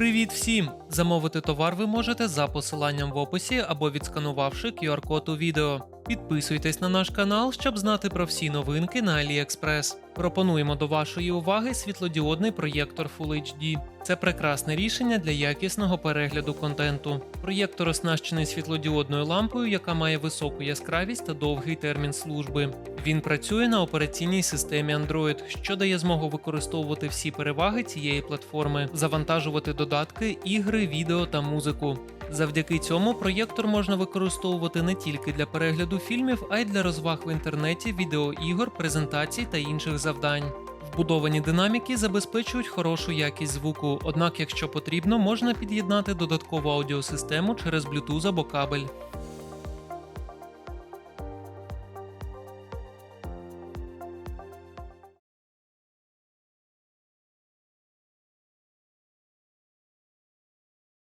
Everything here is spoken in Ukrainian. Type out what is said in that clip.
Привіт всім! Замовити товар ви можете за посиланням в описі або відсканувавши QR-код у відео. Підписуйтесь на наш канал, щоб знати про всі новинки на AliExpress. Пропонуємо до вашої уваги світлодіодний проєктор Full HD. Це прекрасне рішення для якісного перегляду контенту. Проєктор оснащений світлодіодною лампою, яка має високу яскравість та довгий термін служби. Він працює на операційній системі Android, що дає змогу використовувати всі переваги цієї платформи, завантажувати додатки, ігри, відео та музику. Завдяки цьому проєктор можна використовувати не тільки для перегляду фільмів, а й для розваг в інтернеті, відеоігор, презентацій та інших завдань. Вбудовані динаміки забезпечують хорошу якість звуку, однак, якщо потрібно, можна під'єднати додаткову аудіосистему через Bluetooth або кабель.